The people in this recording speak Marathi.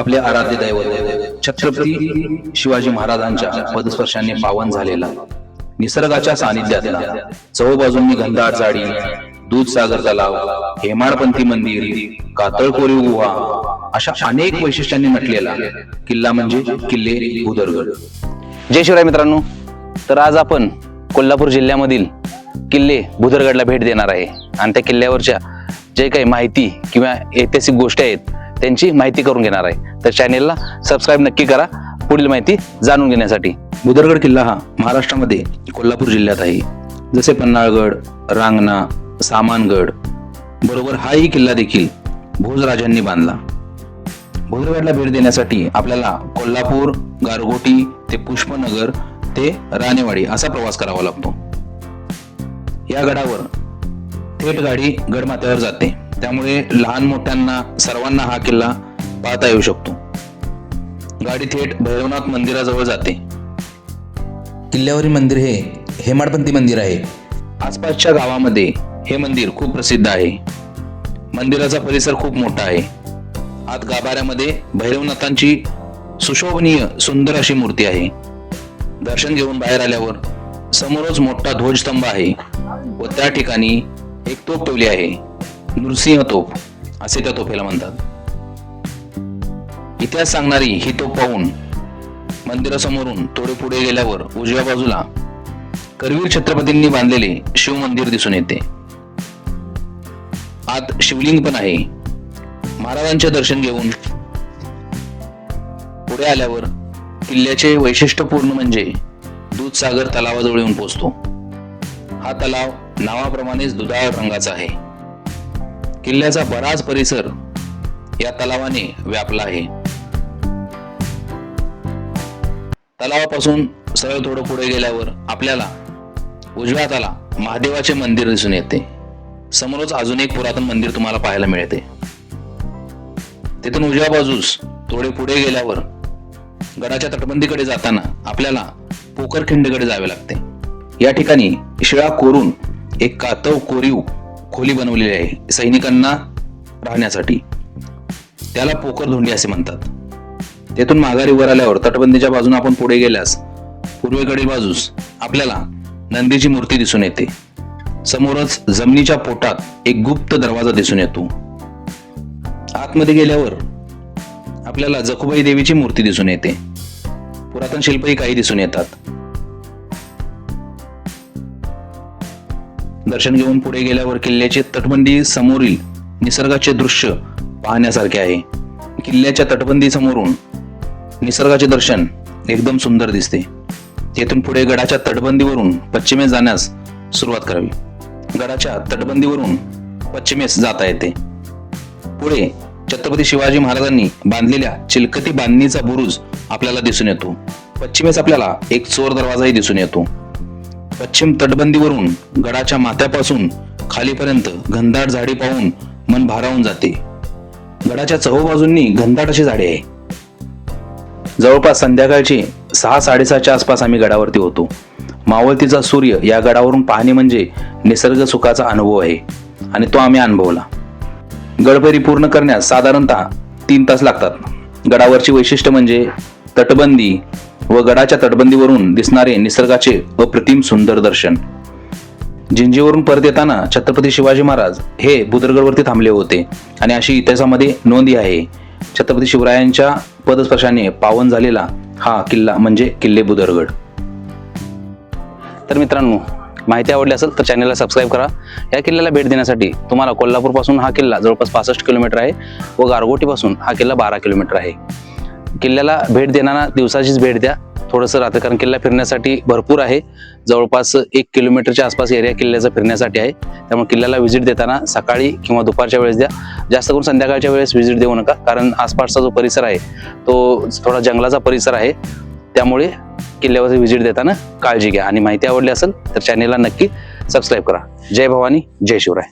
आपले आराध्य दैवत छत्रपती शिवाजी महाराजांच्या पदस्पर्शाने पावन झालेला. निसर्गाच्या सानिध्यातला चौबाजूंनी घनदाट झाडी दूधसागर तलाव हेमाडपंथी मंदिर कातळकोरी गुहा अशा अनेक वैशिष्ट्यांनी नटलेला किल्ला म्हणजे किल्ले भूदरगड. जय शिवराय मित्रांनो. तर आज आपण कोल्हापूर जिल्ह्यामधील किल्ले भुदरगडला भेट देणार आहे. आणि त्या किल्ल्यावरच्या जे काही माहिती किंवा ऐतिहासिक गोष्टी आहेत त्यांची माहिती करून घेणार आहे. तर चॅनेलला सबस्क्राईब नक्की करा. पुढील माहिती जाणून घेण्यासाठी. भुदरगड किल्ला हा महाराष्ट्रामध्ये कोल्हापूर जिल्ह्यात आहे. जसे पन्हाळगड रांगणा सामानगड बरोबर हाही किल्ला देखील भोजराजांनी बांधला. भोजगडला भेट देण्यासाठी आपल्याला कोल्हापूर गारगोटी ते पुष्पनगर ते राणेवाडी असा प्रवास करावा लागतो. या गडावर थेट गाडी गडमाथ्यावर जाते. त्यामुळे लहान मोठ्यांना सर्वांना हा किल्ला पाहता येऊ शकतो. गाडी थेट भैरवनाथ मंदिराजवळ जाते. किल्ल्यावरील मंदिर हे हेमाडपंथी मंदिर आहे. आसपासच्या गावामध्ये हे मंदिर खूप प्रसिद्ध आहे. मंदिराचा परिसर खूप मोठा आहे. आत गाभाऱ्यामध्ये भैरवनाथांची सुशोभनीय सुंदर अशी मूर्ती आहे. दर्शन घेऊन बाहेर आल्यावर समोरच मोठा ध्वजस्तंभ आहे व त्या ठिकाणी एक तोफ ठेवली आहे. नृसिंह तोफ असे त्या तोफेला म्हणतात. इतिहास सांगणारी ही तोफ पाहून मंदिरासमोरून थोडे पुढे गेल्यावर उजव्या बाजूला करवीर छत्रपतींनी बांधलेले शिव मंदिर दिसून येते. आत शिवलिंग पण आहे. महाराजांचे दर्शन घेऊन पुढे आल्यावर किल्ल्याचे वैशिष्ट्यपूर्ण म्हणजे दूधसागर तलावाजवळ येऊन पोचतो हा तलाव नावाप्रमाणेच दुधाळ रंगाचा आहे. किल्ल्याचा बराच परिसर या तलावाने व्यापला आहे. तलावापासून सरळ थोडं पुढे गेल्यावर आपल्याला उजव्या तला महादेवाचे मंदिर दिसून येते. समोरच अजून एक पुरातन मंदिर तुम्हाला पाहायला मिळते. तिथून उजव्या बाजूस थोडे पुढे गेल्यावर गडाच्या तटबंदीकडे जाताना आपल्याला पोकरखिंडकडे जावे लागते. या ठिकाणी शिळा कोरून एक कातव कोरीव खोली बनवलेली आहे सैनिकांना राहण्यासाठी. त्याला पोकरधोंडी असे म्हणतात. तेथून माघारी वर आल्यावर तटबंदीच्या बाजूने आपण पुढे गेल्यास पूर्वेकडील बाजूस आपल्याला नंदीची मूर्ती दिसून येते. समोरच जमिनीच्या पोटात एक गुप्त दरवाजा दिसून येतो. आतमध्ये गेल्यावर आपल्याला जखुबाई देवीची मूर्ती दिसून येते. पुरातन शिल्पही काही दिसून येतात. दर्शन घेऊन पुढे गेल्यावर किल्ल्याचे तटबंदी समोरील निसर्गाचे दृश्य पाहण्यासारखे आहे. किल्ल्याच्या तटबंदी समोरून निसर्गाचे दर्शन एकदम सुंदर दिसते. तेथून पुढे गडाच्या तटबंदीवरून पश्चिमेस जाण्यास सुरुवात करावी. गडाच्या तटबंदीवरून पश्चिमेस जाता येते. पुढे छत्रपती शिवाजी महाराजांनी बांधलेल्या चिलकती बांधणीचा बुरुज आपल्याला दिसून येतो. पश्चिमेस आपल्याला एक चोर दरवाजाही दिसून येतो. पश्चिम तटबंदीवरून गडाच्या माथ्यापासून खालीपर्यंत घनदाट झाडी पाहून मन भारावून जाते. गडाच्या चहूबाजूंनी घनदाट अशी झाडे आहे. जवळपास संध्याकाळची सहा साडेसहाच्या आसपास आम्ही गडावरती होतो. मावळतीचा सूर्य या गडावरून पाहणे म्हणजे निसर्ग सुखाचा अनुभव आहे आणि तो आम्ही अनुभवला. गडबरी पूर्ण करण्यास साधारणतः तीन तास लागतात. गडावरची वैशिष्ट्य म्हणजे तटबंदी व गडाच्या तटबंदीवरून दिसणारे निसर्गाचे अप्रतिम सुंदर दर्शन. जिंजीवरून परत येताना छत्रपती शिवाजी महाराज हे बुदरगडवरती थांबले होते आणि अशी इतिहासामध्ये नोंदी आहे. छत्रपती शिवरायांच्या पदस्पर्शाने पावन झालेला हा किल्ला म्हणजे किल्ले बुदरगड तर मित्रांनो माहिती आवडली असेल तर चॅनलला सबस्क्राईब करा. या किल्ल्याला भेट देण्यासाठी तुम्हाला कोल्हापूरपासून हा किल्ला जवळपास पासष्ट किलोमीटर आहे व गारगोटीपासून हा किल्ला बारा किलोमीटर आहे. किल्ल्याला भेट देणारा दिवसाचीच भेट द्या. थोडंसं राहतं कारण किल्ला फिरण्यासाठी भरपूर आहे. जवळपास एक किलोमीटरच्या आसपास एरिया किल्ल्याचा फिरण्यासाठी आहे. त्यामुळे किल्ल्याला व्हिजिट देताना सकाळी किंवा दुपारच्या वेळेस द्या. जास्त करून संध्याकाळच्या वेळेस व्हिजिट देऊ नका कारण आसपासचा जो परिसर आहे तो थोडा जंगलाचा परिसर आहे. त्यामुळे किल्ल्यावरती व्हिजिट देताना काळजी घ्या. आणि माहिती आवडली असेल तर चॅनेलला नक्की सबस्क्राईब करा. जय भवानी जय शिवराय.